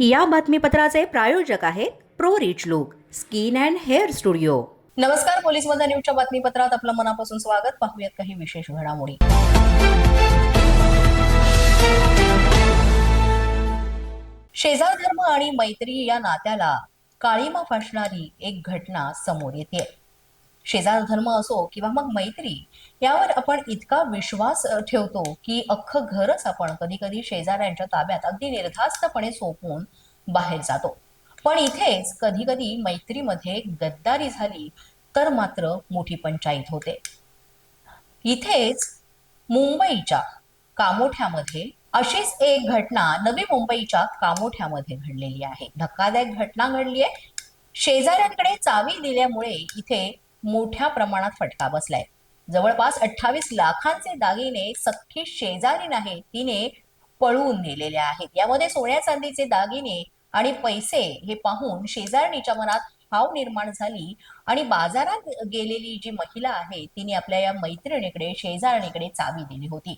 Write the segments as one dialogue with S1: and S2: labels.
S1: या बातमीपत्राचे प्रायोजक आहेत pro rich look skin and hair studio.
S2: नमस्कार पोलीसमध्ये न्यूजच्या बातमीपत्रात आपलं मनापासून स्वागत. पाहूयात काही विशेष घडामोडी. शेजार धर्म आणि मैत्री या नात्याला काळीमा फासणारी एक घटना समोर येते शेजार धर्म असो किंवा मग मैत्री यावर आपण इतका विश्वास ठेवतो की अख्खं घरच आपण कधी कधी शेजाऱ्यांच्या ताब्यात अगदी निर्धास्तपणे सोपून बाहेर जातो. पण इथेच कधी कधी मैत्रीमध्ये गद्दारी झाली तर मात्र मोठी पंचायत होते. इथेच मुंबईच्या कामोठ्यामध्ये अशीच एक घटना नवी मुंबईच्या कामोठ्यामध्ये घडलेली आहे. धक्कादायक घटना घडली आहे शेजाऱ्यांकडे चावी दिल्यामुळे इथे मोठ्या प्रमाणात फटका बसलाय. जवळपास अठ्ठावीस लाखांचे दागिने सख्खी शेजारी नाही तिने पळवून नेलेले आहेत. यामध्ये सोन्या चांदीचे दागिने आणि पैसे हे पाहून शेजारणीच्या मनात हाव निर्माण झाली आणि बाजारात गेलेली जी महिला आहे तिने आपल्या या मैत्रिणीकडे शेजारणीकडे चावी दिली होती.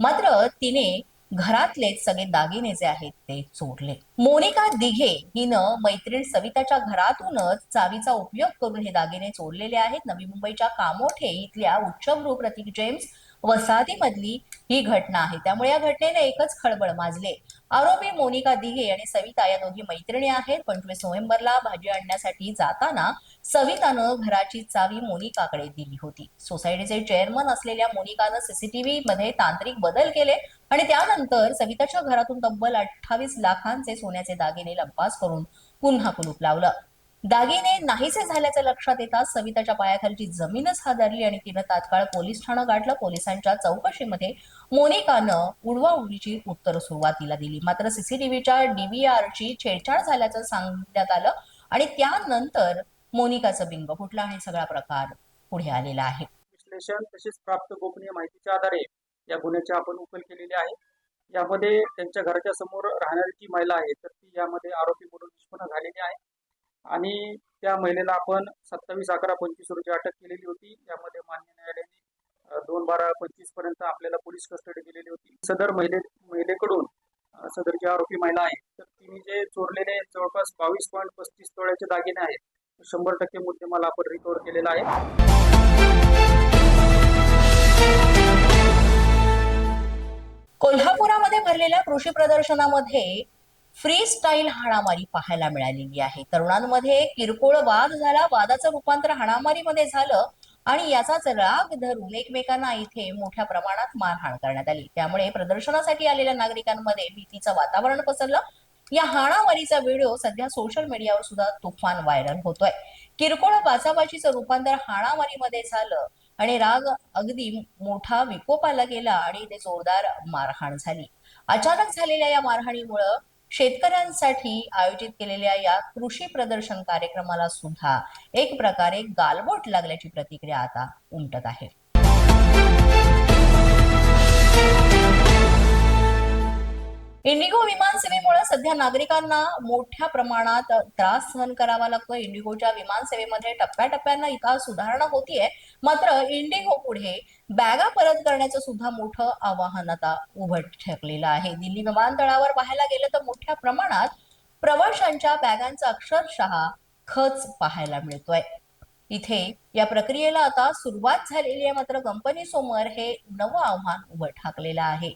S2: मात्र तिने घरातलेच सगळे दागिने जे आहेत ते चोरले. मोनिका दिघे हिनं मैत्रीण सविताच्या घरातूनच चावीचा उपयोग करून हे दागिने चोरलेले आहेत. नवी मुंबईच्या कामोठे इथल्या उच्चभ्रू प्रतीक जेम्स वसाहतीमधली ही घटना आहे. त्यामुळे या घटनेने एकच खळबळ माजले. आरोपी मोनिका दिघे आणि सविता या दोघी मैत्रिणी आहेत. पंचवीस नोव्हेंबरला भाजी आणण्यासाठी जाताना सवितानं घराची चावी मोनिकाकडे दिली होती. सोसायटीचे चेअरमन असलेल्या मोनिकानं सीसीटीव्ही मध्ये तांत्रिक बदल केले आणि त्यानंतर सविताच्या घरातून तब्बल अठ्ठावीस लाखांचे सोन्याचे दागिने लंपास करून पुन्हा कुलूप लावलं. दागिने नाहीसे झाल्याचं लक्षात येताच सविताच्या पायाखालची जमीनच हादरली आणि तिनं तात्काळ पोलीस ठाणं गाठलं. पोलिसांच्या चौकशीमध्ये मोनिकानं उडवाउडवीची उत्तर सुरुवातीला दिली. मात्र सीसीटीव्हीच्या डीव्हीआरची छेडछाड झाल्याचं सांगण्यात आलं आणि त्यानंतर मोनिकाचं बिंग फुटलं आणि सगळा प्रकार पुढे आलेला आहे.
S3: विश्लेषण तसेच प्राप्त गोपनीय माहितीच्या आधारे या गुन्ह्याची आपण उकल केलेली आहे. यामध्ये त्यांच्या घराच्या समोर राहणारी जी महिला आहे तर ती यामध्ये आरोपी म्हणून निष्पन्न झालेली आहे. आणि त्या महिलेला आपण सत्तावीस अकरा पंचवीस रोजी अटक केलेली होती. त्यामध्ये मान्य न्यायालयाने दोन बारा पंचवीसपर्यंत आपल्याला पोलीस कस्टडी दिलेली होती. सदर महिले महिलेकडून सदर जी आरोपी महिला आहे तर तिने जे चोरलेले जवळपास बावीस पॉईंट पस्तीस तोळ्याचे दागिने आहेत शंभर टक्के मुद्देमाल आपण रिकवर केलेला आहे.
S2: कोल्हापुरामध्ये भरलेल्या कृषी प्रदर्शनामध्ये फ्री स्टाईल हाणामारी पाहायला मिळालेली आहे. तरुणांमध्ये किरकोळ वाद झाला वादाचं रूपांतर हाणामारीमध्ये झालं आणि याचाच राग धरून एकमेकांना इथे मोठ्या प्रमाणात मारहाण करण्यात आली. त्यामुळे प्रदर्शनासाठी आलेल्या नागरिकांमध्ये भीतीचं वातावरण पसरलं. या हाणामारीचा व्हिडिओ सध्या सोशल मीडियावर सुद्धा तुफान व्हायरल होतोय. किरकोळ बाचाबाचीचं रूपांतर हाणामारीमध्ये झालं आणि राग अगदी मोठा विकोपाला गेला आणि इथे जोरदार मारहाण झाली. अचानक झालेल्या या मारहाणीमुळं शेतकऱ्यांसाठी आयोजित केलेल्या या कृषी प्रदर्शन कार्यक्रमाला सुद्धा एक प्रकारे गालबोट लागल्याची प्रतिक्रिया आता उमटत आहे. इंडिगो विमान सेवेमुळे सध्या नागरिकांना मोठ्या प्रमाणात त्रास सहन करावा लागतो इंडिगोच्या विमान सेवेमध्ये टप्प्याटप्प्यानं इथं सुधारणा होतीये. मात्र इंडिगो पुढे बॅगा परत करण्याचं सुद्धा मोठं आवाहन आता उभं ठरलेलं आहे. दिल्ली विमानतळावर पाहायला गेलं तर मोठ्या प्रमाणात प्रवाशांच्या बॅगांचा अक्षरशः खच पाहायला मिळतोय. इथे या प्रक्रियेला आता सुरुवात झालेली आहे. मात्र कंपनी समोर हे नवं आव्हान उभं ठाकलेलं आहे.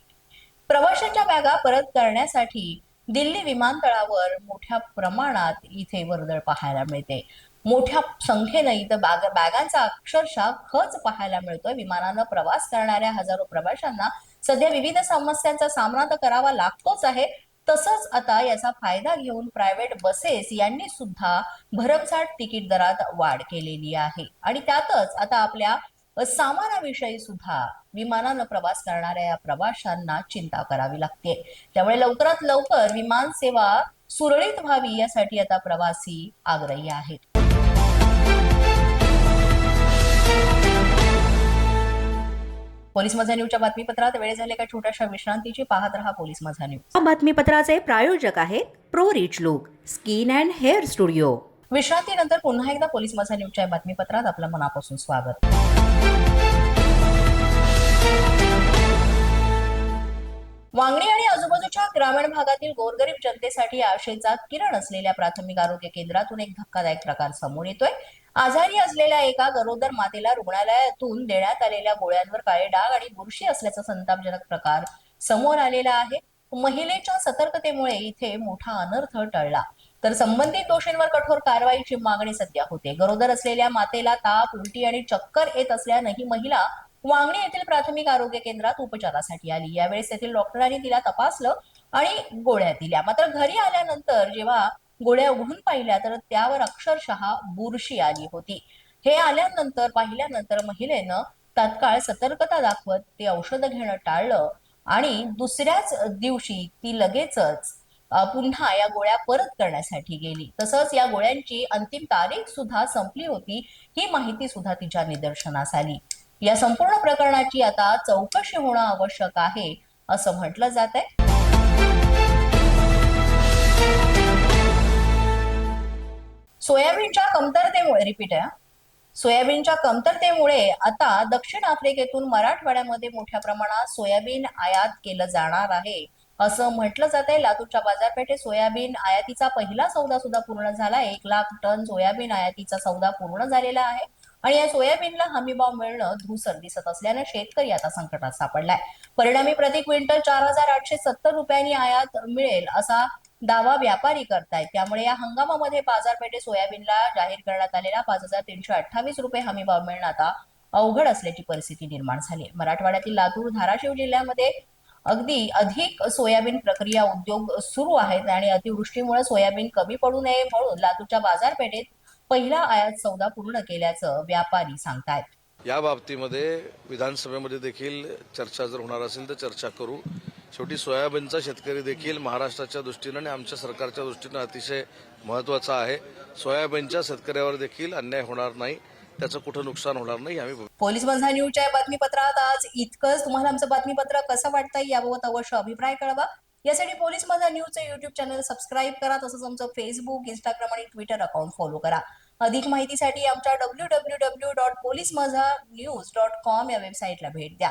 S2: प्रवाशांच्या बॅगा परत करण्यासाठी दिल्ली विमानतळावर मोठ्या प्रमाणात इथे वर्दळ पाहायला मिळते. मोठ्या संख्येनं इथं बॅग बॅगांचा अक्षरशः खच पाहायला मिळतोय. विमानानं प्रवास करणाऱ्या हजारो प्रवाशांना सध्या विविध समस्यांचा सामना तर करावा लागतोच आहे. तसंच आता याचा फायदा घेऊन प्रायव्हेट बसेस यांनी सुद्धा भरमसाठ तिकीट दरात वाढ केलेली आहे. आणि त्यातच आता आपल्या सामानाविषयी सुद्धा विमानानं प्रवास करणाऱ्या या प्रवाशांना चिंता करावी लागते. त्यामुळे लवकरात लवकर विमान सेवा सुरळीत व्हावी यासाठी आता प्रवासी आग्रही आहेत. पोलीस माझा न्यूजच्या बातमीपत्रात वेळ झाले का छोट्याशा विश्रांतीची पाहत रहा पोलीस माझा न्यूज
S1: या बातमीपत्राचे प्रायोजक आहेत pro rich look skin and hair studio.
S2: विश्रांतीनंतर पुन्हा एकदा पोलीस माझा न्यूजच्या बातमीपत्रात आपलं मनापासून स्वागत. वांगणी आणि आजूबाजूच्या ग्रामीण भागातील गोरगरीब जनतेसाठी आशेचा किरण असलेल्या प्राथमिक आरोग्य केंद्रातून एक धक्कादायक प्रकार समोर येतोय. आजारी असलेल्या एका गरोदर मातेला रुग्णालयातून देण्यात आलेल्या गोळ्यांवर काळे डाग आणि बुरशी असल्याचा संतापजनक प्रकार समोर आलेला आहे. महिलेच्या सतर्कतेमुळे इथे मोठा अनर्थ टळला. तर संबंधित दोषींवर कठोर कारवाईची मागणी सध्या होते. गरोदर असलेल्या मातेला ताप उलटी आणि चक्कर येत असल्यानं ही महिला वांगणी येथील प्राथमिक आरोग्य केंद्रात उपचारासाठी आली. यावेळेस तेथील डॉक्टरांनी तिला तपासलं आणि गोळ्या दिल्या. मात्र घरी आल्यानंतर जेव्हा गोळ्या उघडून पाहिल्या तर त्यावर अक्षरशः बुरशी आली होती. हे आल्यानंतर पाहिल्यानंतर महिलेनं तात्काळ सतर्कता दाखवत ते औषधं घेणं टाळलं आणि दुसऱ्याच दिवशी ती लगेचच पुन्हा या गोळ्या परत करण्यासाठी गेली. तसंच या गोळ्यांची अंतिम तारीख सुद्धा संपली होती ही माहिती सुद्धा तिच्या निदर्शनास आली. या संपूर्ण प्रकरणाची आता चौकशी होणं आवश्यक आहे असं म्हटलं जात आहे सोयाबीनच्या कमतरतेमुळे रिपीट आहे हा. सोयाबीनच्या कमतरतेमुळे आता दक्षिण आफ्रिकेतून मराठवाड्यामध्ये मोठ्या प्रमाणात सोयाबीन आयात केलं जाणार आहे. असं म्हटलं जात आहे लातूरच्या बाजारपेठेत सोयाबीन आयातीचा पहिला सौदा सुद्धा पूर्ण झाला एक लाख टन सोयाबीन आयातीचा सौदा पूर्ण झालेला आहे. आणि या सोयाबीनला हमीभाव मिळणं धुसर दिसत असल्यानं शेतकरी आता संकटात सापडलाय. परिणामी प्रति क्विंटल चार हजार आठशे सत्तर रुपयांनी आयात मिळेल असा दावा व्यापारी करतायत. त्यामुळे या हंगामामध्ये बाजारपेठेत सोयाबीनला जाहीर करण्यात आलेला पाच हजार तीनशे अठ्ठावीस रुपये हमीभाव मिळणं आता अवघड असल्याची परिस्थिती निर्माण झाली आहे. मराठवाड्यातील लातूर धाराशिव जिल्ह्यामध्ये अगदी अधिक सोयाबीन प्रक्रिया उद्योग सुरू आहेत आणि अतिवृष्टीमुळे सोयाबीन कमी पडू नये म्हणून लातूरच्या बाजारपेठेत पहिला आयात सौदा पूर्ण केल्याचं व्यापारी सांगतायत.
S4: या बाबतीमध्ये विधानसभेमध्ये देखील चर्चा जर होणार असेल तर चर्चा करू. शेवटी सोयाबीनचा शेतकरी देखील महाराष्ट्राच्या दृष्टीनं आणि आमच्या सरकारच्या दृष्टीनं अतिशय महत्त्वाचा आहे. सोयाबीनच्या शेतकऱ्यावर देखील अन्याय होणार नाही. त्याचं कुठं नुकसान होणार नाही आम्ही
S2: पोलीस बंधा न्यूजच्या या बातमीपत्रात आज इतकंच. तुम्हाला आमचं बातमीपत्र कसं वाटतं याबाबत अवश्य अभिप्राय कळवा. यासाठी पोलीस माझा न्यूजचं युट्यूब चॅनल सबस्क्राईब करा तसंच आमचं फेसबुक इंस्टाग्राम आणि ट्विटर अकाउंट फॉलो करा. अधिक माहितीसाठी आमच्या W W W dot police Majha news dot com या वेबसाईटला भेट द्या.